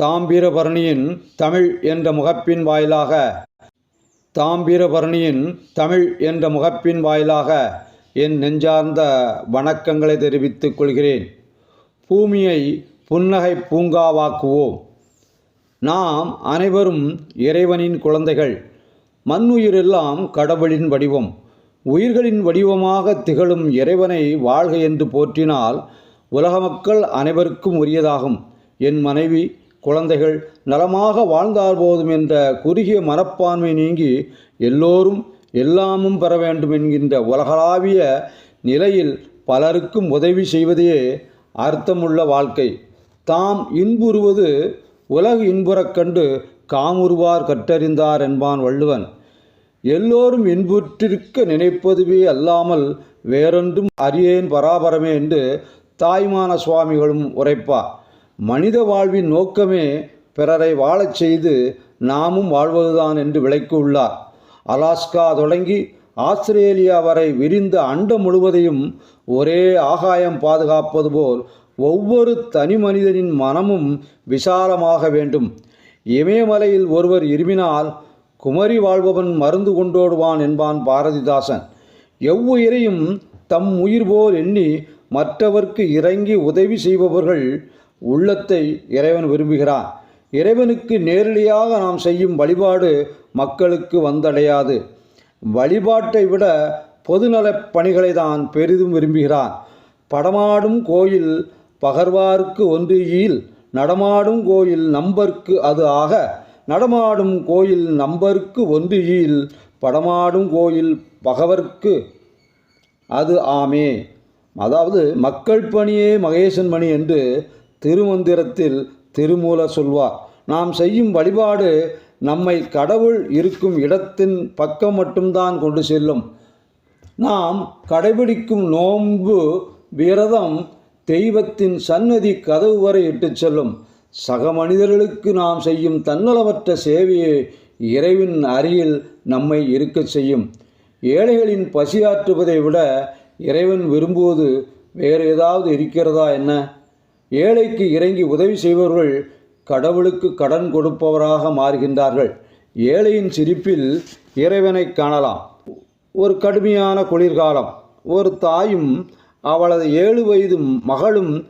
தாம்பிரபரணியின் தமிழ் என்ற முகப்பின் வாயிலாக தாம்பிரபரணியின் தமிழ் என்ற முகப்பின் வாயிலாக என் நெஞ்சார்ந்த வணக்கங்களை தெரிவித்துக் கொள்கிறேன். பூமியை புன்னகை பூங்காவாக்குவோம். நாம் அனைவரும் இறைவனின் குழந்தைகள். மண்ணுயிரெல்லாம் கடவுளின் வடிவம். உயிர்களின் வடிவமாக திகழும் இறைவனை வாழ்க என்று போற்றினால் உலக மக்கள் அனைவருக்கும் உரியதாகும். என் மனைவி குழந்தைகள் நலமாக வாழ்ந்தால் போதும் என்ற குறுகிய மனப்பான்மை நீங்கி எல்லோரும் எல்லாமும் பெற வேண்டும் என்கின்ற உலகளாவிய நிலையில் பலருக்கும் உதவி செய்வதே அர்த்தமுள்ள வாழ்க்கை. தாம் இன்புறுவது உலக இன்புறக் கண்டு காமுறுவார் கற்றறிந்தார் என்பான் வள்ளுவன். எல்லோரும் இன்புற்றிருக்க நினைப்பதுவே அல்லாமல் வேறொன்றும் அறியேன் பராபரமே என்று தாய்மான சுவாமிகளும் உரைப்பார் மனித வாழ்வின் நோக்கமே பிறரை வாழச் செய்து நாமும் வாழ்வதுதான் என்று விளக்கியுள்ளார் அலாஸ்கா தொடங்கி ஆஸ்திரேலியா வரை விரிந்த அண்டம் முழுவதையும் ஒரே ஆகாயம் பாதுகாப்பது போல் ஒவ்வொரு தனி மனிதனின் மனமும் விசாலமாக வேண்டும். இமயமலையில் ஒருவர் இருமினால் குமரி வாழ்பவன் மருந்து கொண்டோடுவான் என்பான் பாரதிதாசன். எவ்வுயிரையும் தம் உயிர் போல் எண்ணி மற்றவர்க்கு இறங்கி உதவி செய்பவர்கள் உள்ளத்தை இறைவன் விரும்புகிறான். இறைவனுக்கு நேரடியாக நாம் செய்யும் வழிபாடு மக்களுக்கு வந்தடையாது. வழிபாட்டை விட பொதுநலப் பணிகளை தான் பெரிதும் விரும்புகிறான். படமாடும் கோயில் பகர்வார்க்கு ஒன்றியில் நடமாடும் கோயில் நம்பர்க்கு அது ஆக நடமாடும் கோயில் நம்பர்க்கு ஒன்றியில் படமாடும் கோயில் பகவர்க்கு அது ஆமே. அதாவது மக்கள் பணியே மகேசன் மணி என்று திருமந்திரத்தில் திருமூல சொல்வார் நாம் செய்யும் வழிபாடு நம்மை கடவுள் இருக்கும் இடத்தின் பக்கம் மட்டும்தான் கொண்டு செல்லும். நாம் கடைபிடிக்கும் நோன்பு விரதம் தெய்வத்தின் சன்னதி கதவு வரை இட்டுச் செல்லும். சக மனிதர்களுக்கு நாம் செய்யும் தன்னலமற்ற சேவையை இறைவின் அருகில் நம்மை இருக்கச் செய்யும். ஏழைகளின் பசியாற்றுவதை விட இறைவன் விரும்புவது வேறு ஏதாவது இருக்கிறதா என்ன? ஏழைக்கு இறங்கி உதவி செய்பவர்கள் கடவுளுக்கு கடன் கொடுப்பவராக மாறுகின்றார்கள். ஏழையின் சிரிப்பில் இறைவனை காணலாம். ஒரு கடுமையான குளிர்காலம். ஒரு தாயும் அவளது ஏழு வயது மகளும்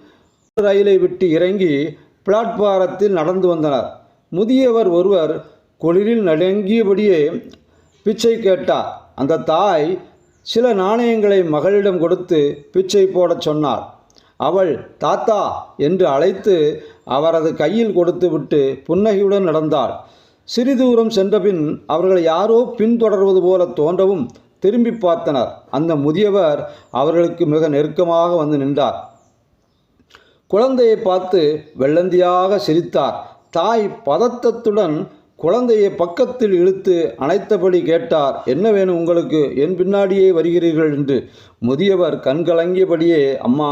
ரயிலை விட்டு இறங்கி பிளாட்பாரத்தில் நடந்து வந்தனர். முதியவர் ஒருவர் குளிரில் நடுங்கியபடியே பிச்சை கேட்டார். அந்த தாய் சில நாணயங்களை மகளிடம் கொடுத்து பிச்சை போடச் சொன்னார். அவள் தாத்தா என்று அழைத்து அவரது கையில் கொடுத்துவிட்டு புன்னகையுடன் நடந்தாள். சிறிது தூரம் சென்றபின் அவர்கள் யாரோ பின்தொடர்வது போல தோன்றவும் திரும்பி பார்த்தனர். அந்த முதியவர் அவர்களுக்கு மிக நெருக்கமாக வந்து நின்றார். குழந்தையை பார்த்து வெள்ளந்தியாக சிரித்தார். தாய் பதத்தத்துடன் குழந்தையை பக்கத்தில் இழுத்து அணைத்தபடி கேட்டார் என்ன வேணும் உங்களுக்கு? என் பின்னாடியே வருகிறீர்கள் என்று. முதியவர் கண்கலங்கியபடியே அம்மா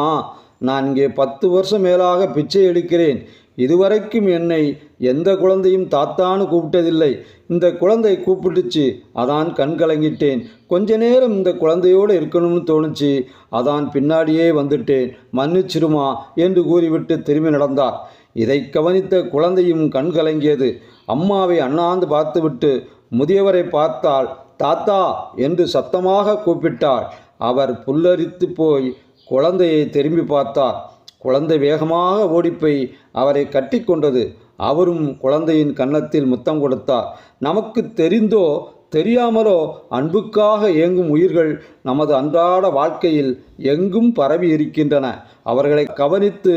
நான் இங்கே பத்து வருஷம் மேலாக பிச்சை எடுக்கிறேன். இதுவரைக்கும் என்னை எந்த குழந்தையும் தாத்தான்னு கூப்பிட்டதில்லை. இந்த குழந்தை கூப்பிட்டுச்சு அதான் கண் கலங்கிட்டேன். கொஞ்ச நேரம் இந்த குழந்தையோடு இருக்கணும்னு தோணுச்சு அதான் பின்னாடியே வந்துட்டேன். மன்னிச்சிருமா என்று கூறிவிட்டு திரும்பி நடந்தார். இதை கவனித்த குழந்தையும் கண் கலங்கியது. அம்மாவை அண்ணாந்து பார்த்துவிட்டு முதியவரை பார்த்தால் தாத்தா என்று சத்தமாக கூப்பிட்டாள். அவர் புல்லரித்து போய் குழந்தையை திரும்பி பார்த்தார் குழந்தை வேகமாக ஓடிப்போய் அவரை கட்டி கொண்டது அவரும் குழந்தையின் கன்னத்தில் முத்தம் கொடுத்தார் நமக்கு தெரிந்தோ தெரியாமலோ அன்புக்காக இயங்கும் உயிர்கள் நமது அன்றாட வாழ்க்கையில் எங்கும் பரவி இருக்கின்றன. அவர்களை கவனித்து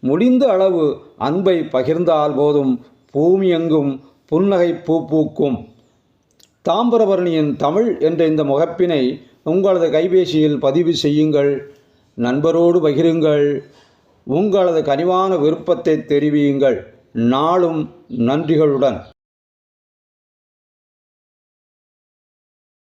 முடிந்த அளவு அன்பை பகிர்ந்தால் போதும். பூமி எங்கும் புன்னகை பூ பூக்கும். தாம்பரபரணியின் தமிழ் என்ற இந்த முகப்பினை உங்களது கைபேசியில் பதிவு செய்யுங்கள். நண்பரோடு பகிருங்கள். உங்களது கனிவான விருப்பத்தை தெரிவியுங்கள். நாளும் நன்றிகளுடன்.